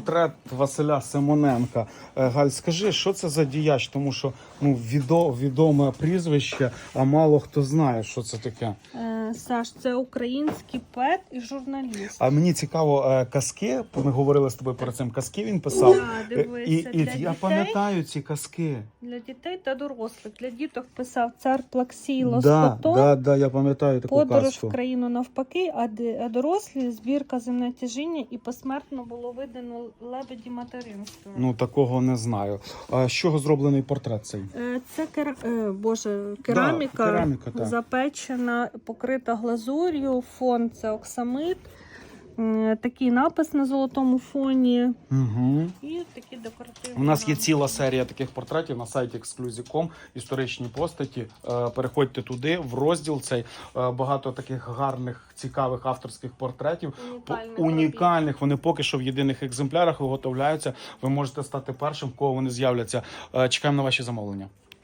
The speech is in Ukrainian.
Портрет Василя Симоненка. Е, Галь, скажи, що це за діяч? Тому що ну відо, відоме прізвище, а мало хто знає, що це таке. Саш, це український поет і журналіст. А мені цікаво, е, казки. Ми говорили з тобою перед цим. Казки він писав. Да, Е, дивися, І, і для я дітей, пам'ятаю ці казки. для дітей та дорослих. Для діток писав цар Плаксій Да, Лоскотон, да, да, я пам'ятаю таку Подорож казку. в країну навпаки, а, дорослі збірка земне тяжіння і посмертно було видано лебеді материнства. Ну такого не знаю. А з чого зроблений портрет цей? Е, Це кера... е, боже, кераміка, кераміка, запечена, покрита глазур'ю, фон це оксамит, такий напис на золотому фоні Угу. і такі декоративні. У нас є ціла серія таких портретів на сайті Exclusive.com, історичні постаті. Е, Переходьте туди, в розділ цей е, багато таких гарних, цікавих авторських портретів. Унікальних унікальних. Вони поки що в єдиних екземплярах виготовляються. Ви можете стати першим, в кого вони з'являться. Е, Чекаємо на ваші замовлення.